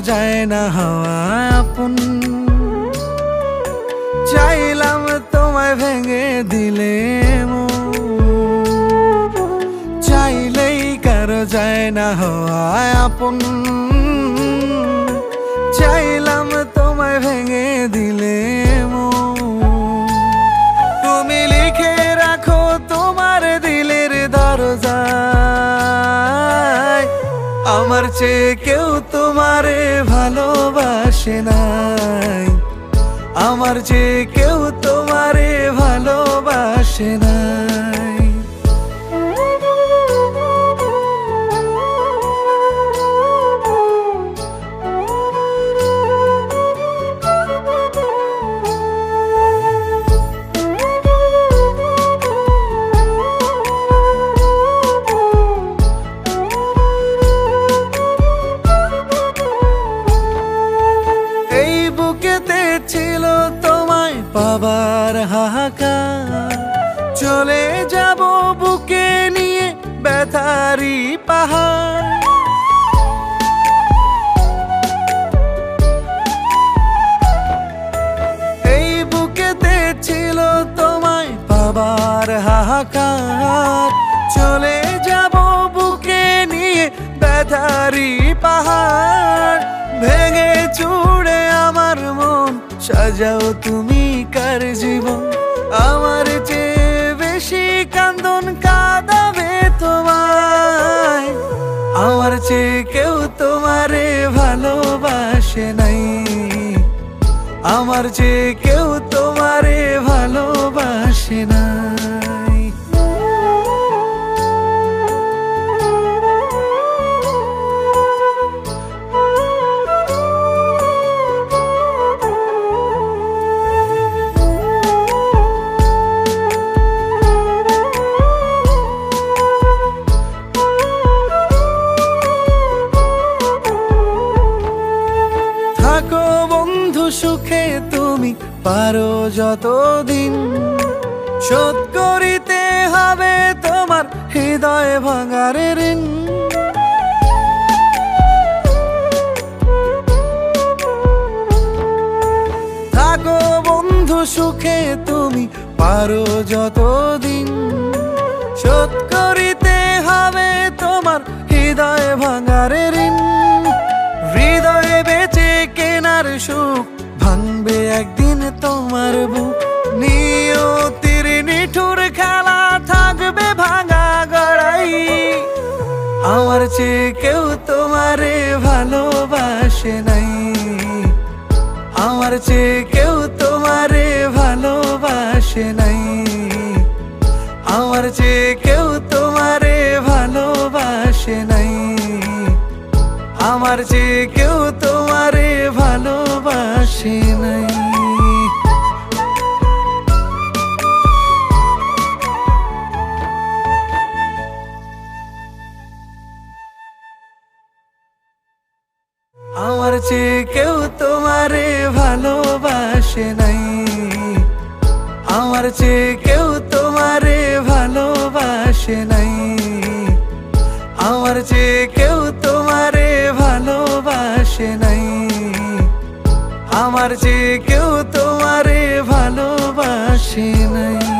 যায় না হওয়া আপন চাইলাম তোমায় ভেঙে দিলে। চাইলেই কারও যায় না হওয়া আপন চাইলাম তোমায় ভেঙে দিলে মন। আমার চেয়ে কেউ তোমারে ভালোবাসে নাই। আমার চেয়ে কেউ তোমারে ছিল তোমায় পাবার হাহাকার। চলে যাব বুকে নিয়ে ব্যথারি পাহাড়। এই বুকেতে ছিল তোমায় পাবার হাহাকার। চলে যাব বুকে নিয়ে ব্যথারি পাহাড়। ভেঙে মন সাজাও তুমি কার জীবন? আমার চেয়ে বেশি কান্দন কাঁদাবে তোমায়। আমার চেয়ে কেউ তোমারে ভালোবাসে নাই। আমার চেয়ে কেউ পারো যতদিন। শোধ করিতে হবে তোমার হৃদয় ভাঙার ঋণ। থাকো বন্ধু সুখে তুমি পারো যতদিন। শোধ করিতে হবে তোমার হৃদয় ভাঙার ঋণ। হৃদয়ে বেঁচে কেনার সুখ ভাঙবে একদিন তোমার বুক। নিয়তির নিঠুর খেলা, থাকবে ভাঙা গড়াই। আমার চেয়ে কেউ তোমারে ভালোবাসে নাই। আমার চেয়ে কেউ তোমারে ভালোবাসে নাই। আমার চেয়ে কেউ তোমারে ভালোবাসে নাই। আমার যে কেউ তোমারে ভালোবাসে নাই। আমার যে কেউ তোমারে ভালোবাসে নাই। আমার যে আমার যে কেউ তোমারে ভালোবাসে নাই।